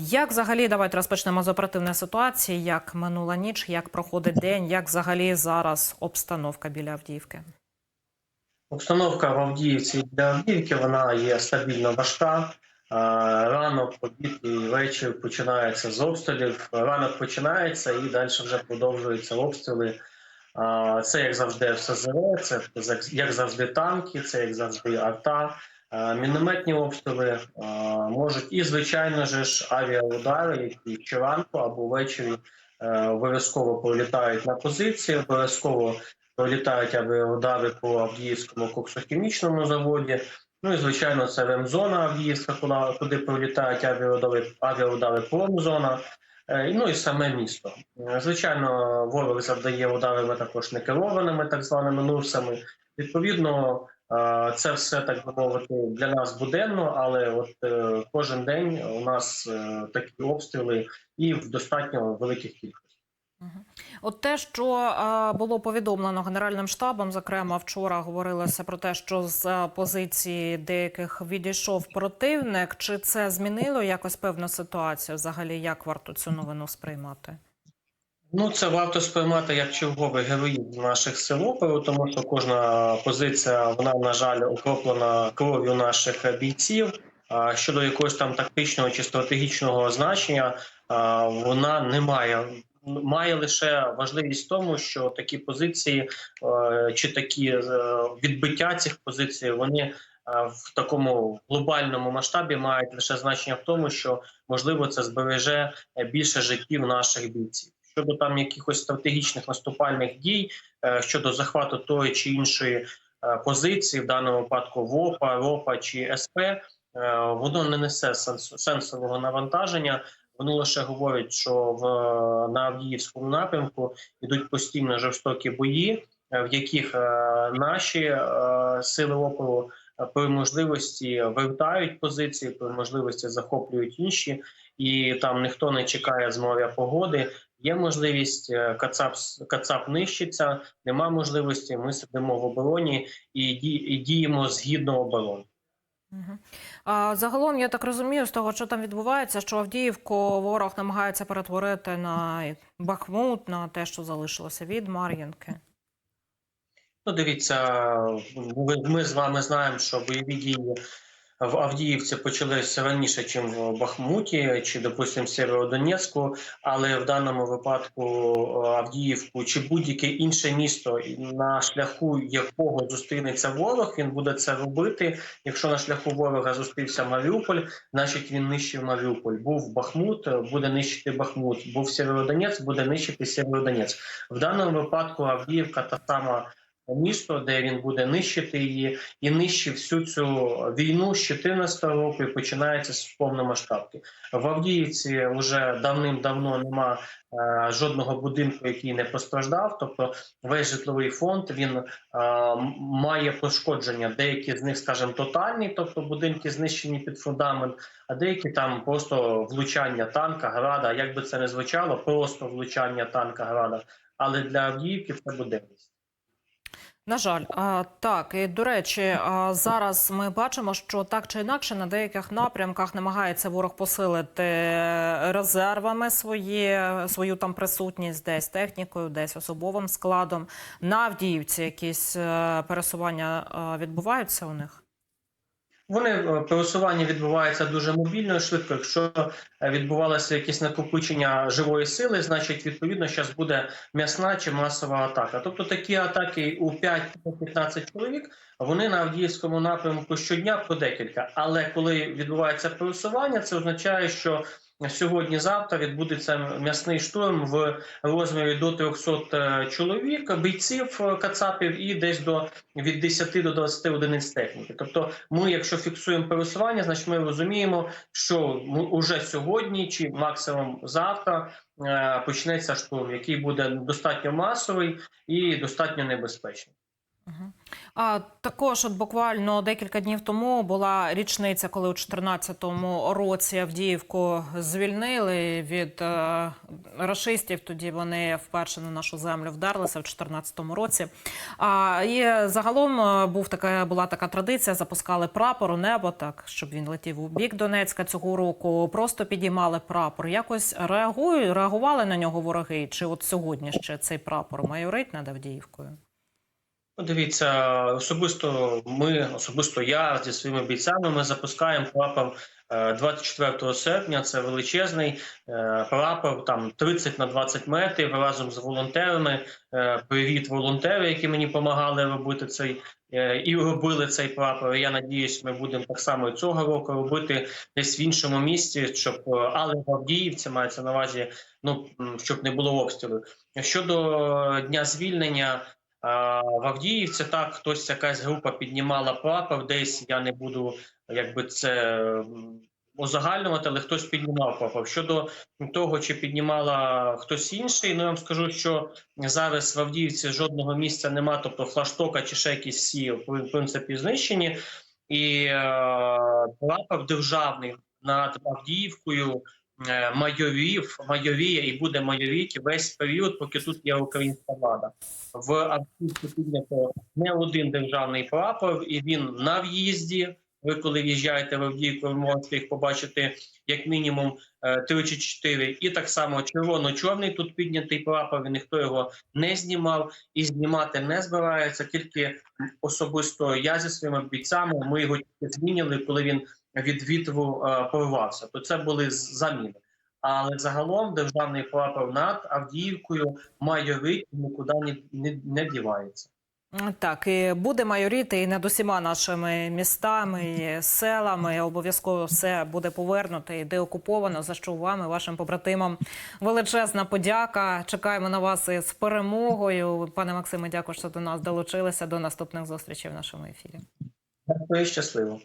Як взагалі давайте розпочнемо з оперативної ситуації? Як минула ніч, як проходить день, як взагалі зараз обстановка біля Авдіївки? Обстановка в Авдіївці для Авдіївки вона є стабільно важка. Ранок, обід і вечір починається з обстрілів. Ранок починається і далі вже продовжуються обстріли. Це як завжди ФСЗР, це як завжди танки, це як завжди арта, мінометні обстріли можуть і звичайно ж авіаудари, які чи ранку або ввечері е, обов'язково пролітають на позиції, обов'язково пролітають авіаудари по Авдіївському коксохімічному заводі. Ну і звичайно, це ремзона Авдіївська, куди- куди пролітають авіаудари, авіаудари промзона. Е, Ну і саме місто. Е, Звичайно, ворог завдає ударами також некерованими, так званими нурсами. Відповідно, е, це все так мовити для нас буденно, але от е, кожен день у нас е, такі обстріли і в достатньо великих кількостях. От те, що е, було повідомлено Генеральним штабом, зокрема вчора говорилося про те, що з е, позиції деяких відійшов противник. Чи це змінило якось певну ситуацію? Взагалі, як варто цю новину сприймати? Ну, це варто сприймати як черговий героїзм наших сил опору, тому що кожна позиція, вона, на жаль, окроплена кров'ю наших бійців. А Щодо якогось там тактичного чи стратегічного значення, вона не має. Має лише важливість в тому, що такі позиції е, чи такі е, відбиття цих позицій, вони е, в такому глобальному масштабі мають лише значення в тому, що можливо це збереже більше життів наших бійців щодо там якихось стратегічних наступальних дій е, щодо захвату тої чи іншої е, позиції, в даному випадку ВОПа, РОПа чи СП, е, воно не несе сенсового навантаження. Воно лише говорить, що в на Авдіївському напрямку йдуть постійно жорстокі бої, в яких наші сили опору при можливості вертають позиції, при можливості захоплюють інші, і там ніхто не чекає з моря погоди. Є можливість е, Кацап Кацап нищиться, нема можливості. Ми сидимо в обороні і, ді- і діємо згідно оборони. А, загалом, я так розумію, з того, що там відбувається, що Авдіївку ворог намагається перетворити на Бахмут, на те, що залишилося від Мар'їнки. Ну, дивіться, ми з вами знаємо, що бойові дії в Авдіївці почалися раніше, ніж в Бахмуті чи, допустимо, Сєвєродонецьку, але в даному випадку е, Авдіївку чи будь-яке інше місто, на шляху якого зустрінеться ворог, він буде це робити. Якщо на шляху ворога зустрівся Маріуполь, значить він нищив Маріуполь. Був Бахмут, буде нищити Бахмут. Був Сєвєродонець, буде нищити Сєвєродонець. В даному випадку Авдіївка та сама місто, де він буде нищити її, і нищив всю цю війну з 14 року і починається з повномасштабки. В Авдіївці вже давним-давно нема е, жодного будинку, який не постраждав. Тобто весь житловий фонд він е, має пошкодження. Деякі з них, скажімо, тотальні, тобто будинки знищені під фундамент, а деякі там просто влучання танка, града. Як би це не звучало, просто влучання танка града. Але для Авдіївки це буденність. На жаль, так і до речі, зараз ми бачимо, що так чи інакше на деяких напрямках намагається ворог посилити резервами свої, свою там присутність, десь технікою, десь особовим складом. На Авдіївці якісь е, пересування е, відбуваються у них. Вони просування пересування відбувається дуже мобільно і швидко. Якщо е, відбувалося якесь накопичення живої сили, значить відповідно зараз буде м'ясна чи масова атака. Тобто такі атаки у 5-15 чоловік вони на Авдіївському напрямку щодня по декілька. Але коли відбувається просування, це означає, що сьогодні-завтра відбудеться м'ясний штурм в розмірі до 300 чоловік, бійців е, кацапів і десь до від 10 до 20 одиниць техніки. Тобто, ми, якщо фіксуємо пересування, значить ми розуміємо, що уже сьогодні чи максимум завтра е, почнеться штурм, який буде достатньо масовий і достатньо небезпечний. А також, от буквально декілька днів тому була річниця, коли у 2014 році Авдіївку звільнили від е, рашистів. Тоді вони вперше на нашу землю вдерлися в 2014 році. А і загалом е, був така була така традиція: запускали прапор у небо, так щоб він летів у бік Донецька цього року. Просто підіймали прапор. Якось реагують, реагували на нього вороги. Чи от сьогодні ще цей прапор майорить над Авдіївкою? Ну, Дивіться, особисто ми, особисто я зі своїми бійцями, ми запускаємо прапор е, 24 серпня. Це величезний е, прапор, там 30 на 20 метрів разом з волонтерами. Е, Привіт, волонтери, які мені допомагали робити цей е, і робили цей прапор. Я надіюсь, ми будемо так само і цього року робити десь в іншому місці, щоб е, але в мається на увазі, ну щоб не було обстрілів. Щодо дня звільнення. В Авдіївці так хтось якась група піднімала прапор, десь я не буду якби це м, узагальнювати, але хтось піднімав прапор. Щодо того, чи піднімала хтось інший, ну я вам скажу, що зараз в Авдіївці жодного місця нема, тобто флаштока чи ще якісь всі в принципі знищені. І е, прапор державний над Авдіївкою е, майорів, майоріє і буде майоріти весь період, поки тут є українська влада в Авдіївці піднято не один державний прапор, і він на в'їзді. Ви коли в'їжджаєте в Авдіївку, ви можете їх побачити як мінімум е, три чи чотири. І так само червоно-чорний тут піднятий прапор. Ніхто його не знімав і знімати не збирається. Тільки особисто я зі своїми бійцями ми його тільки змінили, коли він від вітру е, порвався. То це були заміни. Але загалом державний прапор над Авдіївкою майорить і нікуди не, не, не дівається. Так, і буде майоріти і над усіма нашими містами, і селами. Обов'язково все буде повернуто і деокуповано. За що вам і вашим побратимам величезна подяка. Чекаємо на вас із перемогою. Пане Максиме, дякую, що до нас долучилися. До наступних зустрічей в нашому ефірі. Дякую, щасливо.